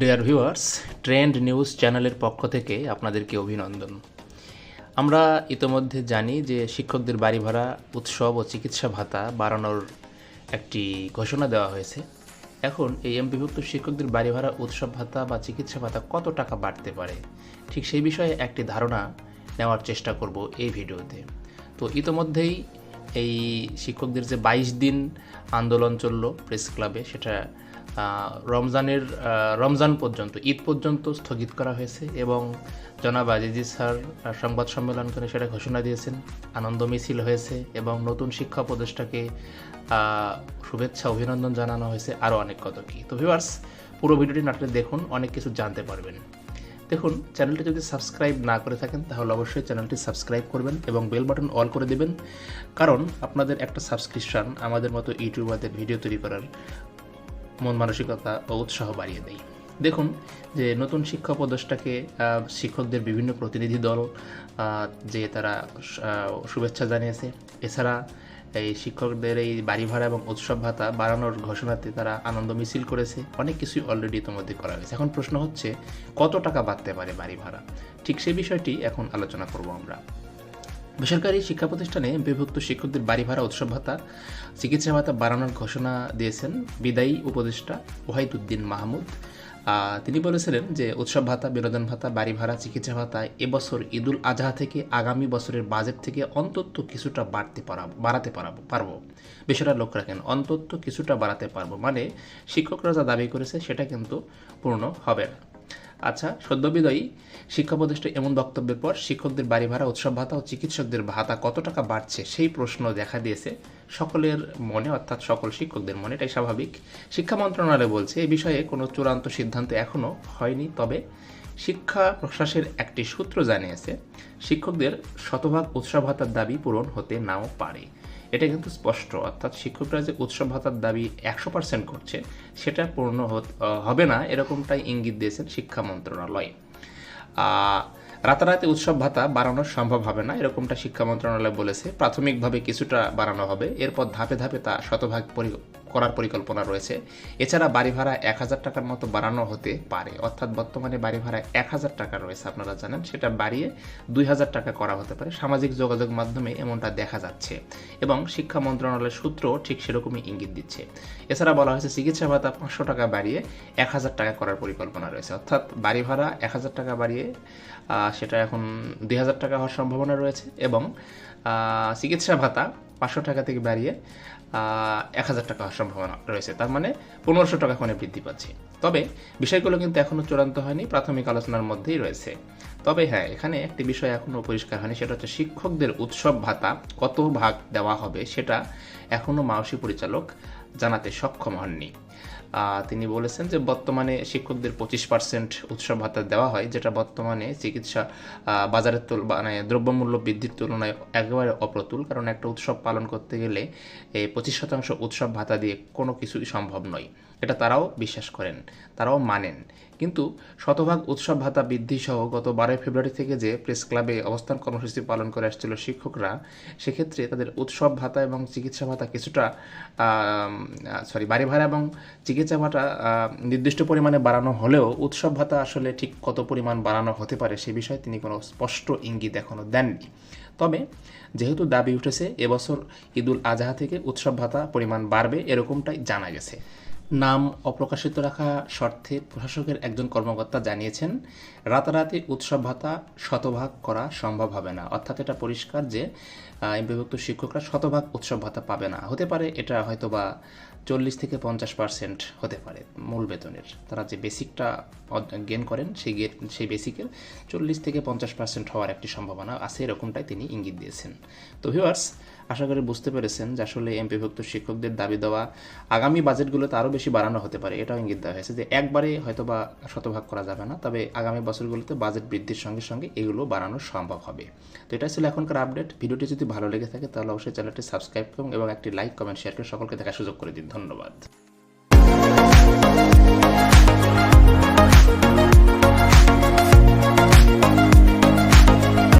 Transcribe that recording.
Dear viewers trend news চ্যানেলের পক্ষ থেকে আপনাদেরকে অভিনন্দন। আমরা ইতোমধ্যে জানি যে শিক্ষকদের বাড়ি ভাড়া উৎসব ও চিকিৎসা ভাতা বাড়ানোর একটি ঘোষণা দেওয়া হয়েছে। এখন এই এমপিভুক্ত শিক্ষকদের বাড়ি ভাড়া উৎসব ভাতা বা চিকিৎসা ভাতা কত টাকা বাড়তে পারে? ঠিক সেই বিষয়ে একটি ধারণা নেওয়ার চেষ্টা করব এই ভিডিওতে। তো ইতোমধ্যেই এই শিক্ষকদের যে বাইশ দিন আন্দোলন চলল প্রেস ক্লাবে, সেটা রমজানের রমজান পর্যন্ত, ঈদ পর্যন্ত স্থগিত করা হয়েছে এবং জনাব আজিজি স্যার সংবাদ সম্মেলন করে সেটা ঘোষণা দিয়েছেন। আনন্দ মিছিল হয়েছে এবং নতুন শিক্ষা উপদেষ্টাকে শুভেচ্ছা, অভিনন্দন জানানো হয়েছে আরও অনেক কত কী তো ভিউয়ার্স পুরো ভিডিওটি নাটলে দেখুন, অনেক কিছু জানতে পারবেন। দেখুন, চ্যানেলটি যদি সাবস্ক্রাইব না করে থাকেন, তাহলে অবশ্যই চ্যানেলটি সাবস্ক্রাইব করবেন এবং বেল বাটন অল করে দেবেন। কারণ আপনাদের একটা সাবস্ক্রিপশন আমাদের মতো ইউটিউবারদের ভিডিও তৈরি করার মন মানসিকতা ও উৎসাহ বাড়িয়ে দেয়। দেখুন যে নতুন শিক্ষা উপদেষ্টাকে শিক্ষকদের বিভিন্ন প্রতিনিধি দল যে তারা শুভেচ্ছা জানিয়েছে। এছাড়া এই শিক্ষকদের এই বাড়ি ভাড়া এবং উৎসব ভাতা বাড়ানোর ঘোষণাতে তারা আনন্দ মিছিল করেছে। অনেক কিছুই অলরেডি ইতিমধ্যে করা হয়েছে। এখন প্রশ্ন হচ্ছে, কত টাকা বাড়তে পারে বাড়ি ভাড়া ঠিক সেই বিষয়টি এখন আলোচনা করব আমরা। বেসরকারি শিক্ষা প্রতিষ্ঠানে বিভক্ত শিক্ষকদের বাড়ি ভাড়া, উৎসব ভাতা, চিকিৎসা ভাতা বাড়ানোর ঘোষণা দিয়েছেন বিদায়ী উপদেষ্টা ওয়াহিদুদ্দিন মাহমুদ। তিনি বলেছিলেন যে উৎসব ভাতা, বিনোদন ভাতা, বাড়ি ভাড়া, চিকিৎসা ভাতা এবছর ঈদুল আজহা থেকে আগামী বছরের বাজেট থেকে অন্তত কিছুটা বাড়তে পারাবো বাড়াতে পারাবো পারব। বিষয়টা লক্ষ্য রাখেন, অন্তত কিছুটা বাড়াতে পারব। মানে শিক্ষকরা যা দাবি করেছে সেটা কিন্তু পূর্ণ হবে না। আচ্ছা সদ্যবিদয়ী, শিক্ষা প্রতিষ্ঠা এমন বক্তব্যের পর শিক্ষকদের বাড়ি ভাড়া, উৎসব ভাতা ও চিকিৎসকদের ভাতা কত টাকা বাড়ছে সেই প্রশ্ন দেখা দিয়েছে সকলের মনে, অর্থাৎ সকল শিক্ষকদের মনে, এটাই স্বাভাবিক। শিক্ষা মন্ত্রণালয় বলছে এই বিষয়ে কোনো চূড়ান্ত সিদ্ধান্ত এখনও হয়নি, তবে শিক্ষা প্রশাসের একটি সূত্র জানিয়েছে, শিক্ষকদের শতভাগ উৎসব ভাতার দাবি পূরণ হতে নাও পারে। এটা কিন্তু স্পষ্ট। অর্থাৎ শিক্ষকরা যে উৎসব ভাতার দাবি একশো পার্সেন্ট করছে, সেটা পূর্ণ হবে না, এরকমটাই ইঙ্গিত দিয়েছেন শিক্ষা মন্ত্রণালয়। রাতারাতি উৎসব ভাতা বাড়ানো সম্ভব হবে না, এরকমটা শিক্ষা মন্ত্রণালয় বলেছে। প্রাথমিকভাবে কিছুটা বাড়ানো হবে, এরপর ধাপে ধাপে তা শতভাগ করার পরিকল্পনা রয়েছে। এছাড়া বাড়ি ভাড়া এক হাজার টাকার মতো বাড়ানো হতে পারে। অর্থাৎ বর্তমানে বাড়ি ভাড়া এক হাজার টাকা রয়েছে আপনারা জানেন, সেটা বাড়িয়ে দুই হাজার টাকা করা হতে পারে। সামাজিক যোগাযোগ মাধ্যমে এমনটা দেখা যাচ্ছে এবং শিক্ষা মন্ত্রণালয়ের সূত্র ঠিক সেরকমই ইঙ্গিত দিচ্ছে। এছাড়া বলা হয়েছে চিকিৎসা ভাতা পাঁচশো টাকা বাড়িয়ে এক হাজার টাকা করার পরিকল্পনা রয়েছে। অর্থাৎ বাড়ি ভাড়া এক হাজার টাকা বাড়িয়ে সেটা এখন দুই হাজার টাকা হওয়ার সম্ভাবনা রয়েছে এবং চিকিৎসা ভাতা পাঁচশো টাকা থেকে বাড়িয়ে এক হাজার টাকা হওয়ার সম্ভাবনা রয়েছে। তার মানে পনেরোশো টাকা করে বৃদ্ধি পাচ্ছে। তবে বিষয়গুলো কিন্তু এখনও চূড়ান্ত হয়নি, প্রাথমিক আলোচনার মধ্যেই রয়েছে। তবে হ্যাঁ এখানে একটি বিষয় এখনও পরিষ্কার হয়নি, সেটা হচ্ছে শিক্ষকদের উৎসব ভাতা কত ভাগ দেওয়া হবে সেটা এখনও মাওসি পরিচালক জানাতে সক্ষম হননি। তিনি বলেছেন যে বর্তমানে শিক্ষকদের পঁচিশ পার্সেন্ট উৎসব ভাতা দেওয়া হয়, যেটা বর্তমানে চিকিৎসা বাজারের তুল মানে দ্রব্যমূল্য বৃদ্ধির তুলনায় একেবারে অপ্রতুল, কারণ একটা উৎসব পালন করতে গেলে এই পঁচিশ শতাংশ উৎসব ভাতা দিয়ে কোনো কিছুই সম্ভব নয়। এটা তারাও বিশ্বাস করেন, তারাও মানেন। কিন্তু শতভাগ উৎসব ভাতা বৃদ্ধি সহ গত বারোই ফেব্রুয়ারি থেকে যে প্রেস ক্লাবে অবস্থান কর্মসূচি পালন করে আসছিল শিক্ষকরা, সেক্ষেত্রে তাদের উৎসব ভাতা এবং চিকিৎসা ভাতা কিছুটা সরি বাড়ি ভাড়া এবং চিকিৎসা আহ, নির্দিষ্ট পরিমাণে বাড়ানো হলেও উৎসব ভাতা আসলে ঠিক কত পরিমাণ বাড়ানো হতে পারে সে বিষয়ে তিনি কোনো স্পষ্ট ইঙ্গিত এখনও দেননি। তবে যেহেতু দাবি উঠেছে এবছর ঈদুল আজহা থেকে উৎসব ভাতা পরিমাণ বাড়বে এরকমটাই জানা গেছে। নাম অপ্রকাশিত রাখা শর্তে প্রশাসকের একজন কর্মকর্তা জানিয়েছেন, রাতারাতি উৎসব ভাতা শতভাগ করা সম্ভব হবে না। অর্থাৎ এটা পরিষ্কার যে বিভক্ত শিক্ষকরা শতভাগ উৎসব ভাতা পাবে না। হতে পারে এটা হয়তো বা চল্লিশ থেকে পঞ্চাশ পার্সেন্ট হতে পারে মূল বেতনের। তারা যে বেসিকটা গেন করেন, সেই গে সেই বেসিকের চল্লিশ থেকে পঞ্চাশ পার্সেন্ট হওয়ার একটি সম্ভাবনা আছে, এরকমটাই তিনি ইঙ্গিত দিয়েছেন। তো ভিউয়ার্স আশা করি বুঝতে পেরেছেন যে আসলে এমপিভুক্ত শিক্ষকদের দাবি দেওয়া আগামী বাজেটগুলোতে আরও বেশি বাড়ানো হতে পারে। এটাও ইঙ্গিত দেওয়া হয়েছে যে একবারে হয়তো বা শতভাগ করা যাবে না, তবে আগামী বছরগুলোতে বাজেট বৃদ্ধির সঙ্গে সঙ্গে এগুলো বাড়ানো সম্ভব হবে। তো এটা ছিল এখনকার আপডেট। ভিডিওটি যদি ভালো লেগে থাকে তাহলে অবশ্যই চ্যানেলটি সাবস্ক্রাইব করুন এবং একটি লাইক, কমেন্ট, শেয়ার করে সকলকে দেখার সুযোগ করে দিন। ধন্যবাদ।